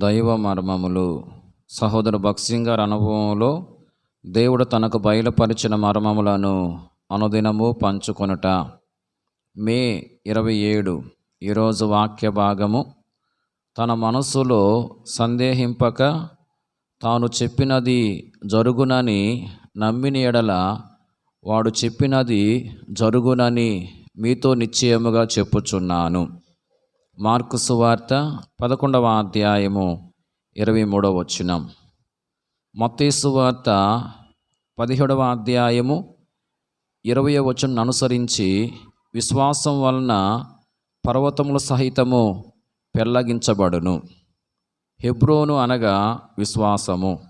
దైవ మర్మములు. సహోదరు భక్సింగ్ గారి అనుభవంలో దేవుడు తనకు బయలుపరిచిన మర్మములను అనుదినము పంచుకొనుట. మే ఇరవై ఏడు ఈరోజు వాక్య భాగము. తన మనస్సులో సందేహింపక తాను చెప్పినది జరుగునని నమ్మిన ఎడల వాడు చెప్పినది జరుగునని మీతో నిశ్చయముగా చెప్పుచున్నాను. మార్కు సువార్త పదకొండవ అధ్యాయము ఇరవై మూడవ వచనం. మత్తయి సువార్త పదిహేడవ అధ్యాయము ఇరవై వచనం అనుసరించి విశ్వాసం వలన పర్వతముల సహితము పెళ్ళగించబడును హెబ్రోను అనగా విశ్వాసము.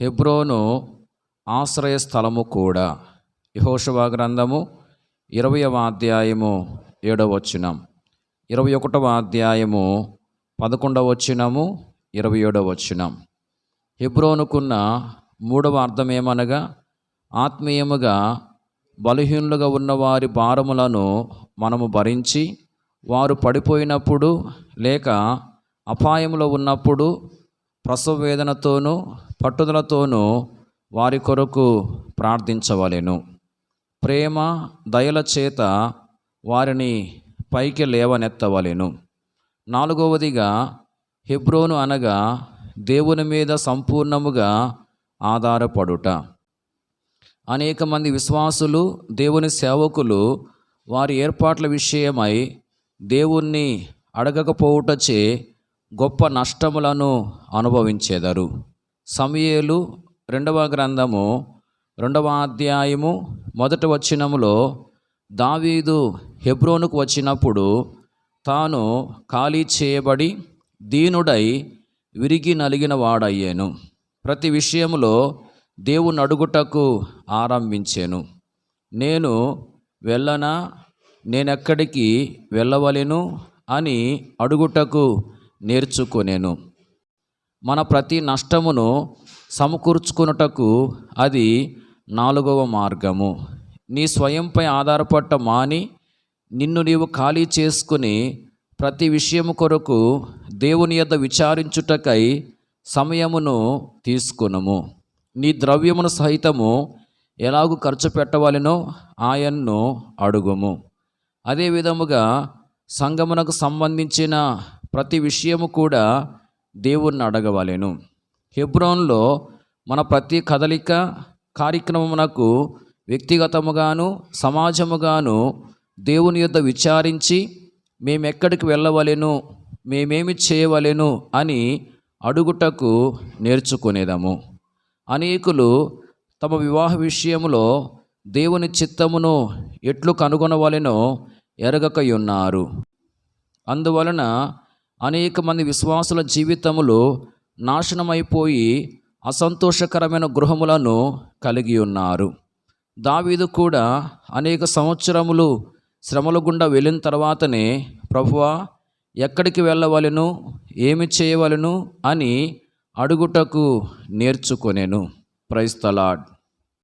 హెబ్రోను ఆశ్రయ స్థలము కూడా. యహోషవా గ్రంథము ఇరవయవ అధ్యాయము ఏడవచనం ఇరవై ఒకటవ అధ్యాయము పదకొండవ వచ్చినము ఇరవై ఏడవ వచ్చినం హెబ్రోనుకున్న మూడవ అర్థం ఏమనగా ఆత్మీయముగా బలహీనులుగా ఉన్నవారి భారములను మనము భరించి వారు పడిపోయినప్పుడు లేక అపాయంలో ఉన్నప్పుడు ప్రసవ వేదనతోనూ పట్టుదలతోనూ వారి కొరకు ప్రార్థించవలెను. ప్రేమ దయల చేత వారిని పైకి లేవనెత్తవలెను. నాలుగవదిగా హెబ్రోను అనగా దేవుని మీద సంపూర్ణముగా ఆధారపడుట. అనేక మంది విశ్వాసులు దేవుని సేవకులు వారి ఏర్పాట్ల విషయమై దేవుణ్ణి అడగకపోవుటచే గొప్ప నష్టములను అనుభవించేదరు. సమయేలు రెండవ గ్రంథము రెండవ అధ్యాయము మొదటి వచనములో దావీదు హెబ్రోనుకు వచ్చినప్పుడు తాను ఖాళీ చేయబడి దీనుడై విరిగి నలిగిన వాడయ్యాను. ప్రతి విషయంలో దేవుని అడుగుటకు ఆరంభించాను. నేను వెళ్ళనా? నేనెక్కడికి వెళ్ళవలెను? అని అడుగుటకు నేర్చుకొనేను. మన ప్రతి నష్టమును సమకూర్చుకున్నటకు అది నాలుగవ మార్గము. నీ స్వయంపై ఆధారపడ్డ మాని నిన్ను నీవు ఖాళీ చేసుకుని ప్రతి విషయము కొరకు దేవుని యొద్ద విచారించుటకై సమయమును తీసుకునము. నీ ద్రవ్యమును సహితము ఎలాగూ ఖర్చు పెట్టవలెనో ఆయన్ను అడుగుము. అదే విధముగా సంగమునకు సంబంధించిన ప్రతి విషయము కూడా దేవుణ్ణి అడగవలెను. హెబ్రోన్లో మన ప్రతి కదలిక కార్యక్రమమునకు వ్యక్తిగతముగాను సమాజముగాను దేవుని యొద్ద విచారించి మేమెక్కడికి వెళ్ళవలెను మేమేమి చేయవలెను అని అడుగుటకు నేర్చుకునేదాము. అనేకులు తమ వివాహ విషయంలో దేవుని చిత్తమును ఎట్లు కనుగొనవలెనో ఎరగకయున్నారు. అందువలన అనేక మంది విశ్వాసుల జీవితములు నాశనమైపోయి అసంతోషకరమైన గృహములను కలిగి ఉన్నారు దావీదు కూడా అనేక సంవత్సరములు శ్రమల గుండా వెళ్ళిన తర్వాతనే ప్రభువా ఎక్కడికి వెళ్ళవలెను? ఏమి చేయవలెను? అని అడుగుటకు నేర్చుకొనేను. ప్రైస్తలాడ్